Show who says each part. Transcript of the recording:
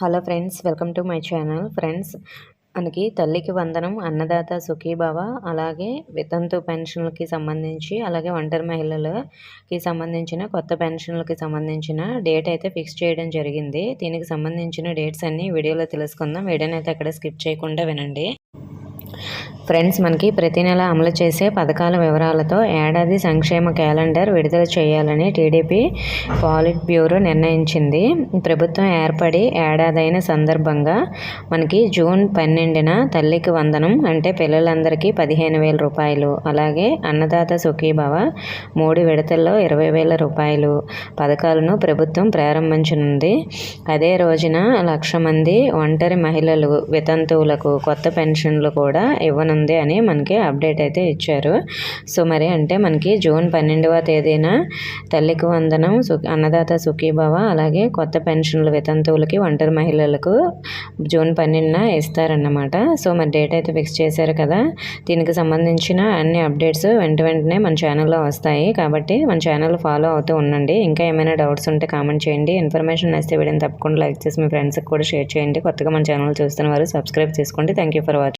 Speaker 1: Hello friends welcome to my channel. Friends మనకి తల్లికి వందనం అన్నదాత సుఖీభావ అలాగే వితంతు పెన్షన్లకి సంబంధించి అలాగే ఒంటరి మహిళలకి సంబంధించిన కొత్త పెన్షన్లకి సంబంధించిన డేట్ అయితే ఫిక్స్ చేయడం జరిగింది. దీనికి సంబంధించిన డేట్స్ అన్నీ వీడియోలో తెలుసుకుందాం. వీడియోని అయితే అక్కడ స్కిప్ చేయకుండా వినండి. ఫ్రెండ్స్ మనకి ప్రతి నెల అమలు చేసే పథకాల వివరాలతో ఏడాది సంక్షేమ క్యాలెండర్ విడుదల చేయాలని టీడీపీ పాలిట్ బ్యూరో నిర్ణయించింది. ప్రభుత్వం ఏర్పడి ఏడాదైన సందర్భంగా మనకి జూన్ పన్నెండున తల్లికి వందనం అంటే పిల్లలందరికీ పదిహేను వేల రూపాయలు. అలాగే అన్నదాత సుఖీభవ మూడు విడతల్లో ఇరవై వేల రూపాయలు పథకాలను ప్రభుత్వం ప్రారంభించనుంది. అదే రోజున లక్ష మంది ఒంటరి మహిళలు వితంతువులకు కొత్త పెన్షన్లు కూడా ఇవ్వనుంది అని మనకి అప్డేట్ అయితే ఇచ్చారు. సో మరి అంటే మనకి జూన్ పన్నెండవ తేదీన తల్లికి వందనం అన్నదాత సుఖీభావ అలాగే కొత్త పెన్షన్లు వితంతువులకి ఒంటరి మహిళలకు జూన్ పన్నెండున ఇస్తారన్నమాట. సో మరి డేట్ అయితే ఫిక్స్ చేశారు కదా. దీనికి సంబంధించిన అన్ని అప్డేట్స్ వెంట వెంటనే మన ఛానల్లో వస్తాయి. కాబట్టి మన ఛానల్ ఫాలో అవుతూ ఉండండి. ఇంకా ఏమైనా డౌట్స్ ఉంటే కామెంట్ చేయండి. ఇన్ఫర్మేషన్ నచ్చితే వీడియోని తప్పకుండా లైక్ చేసి మీ ఫ్రెండ్స్కి కూడా షేర్ చేయండి. కొత్తగా మన ఛానల్ చూస్తున్న వారు సబ్స్క్రైబ్ చేసుకోండి. Thank you for watching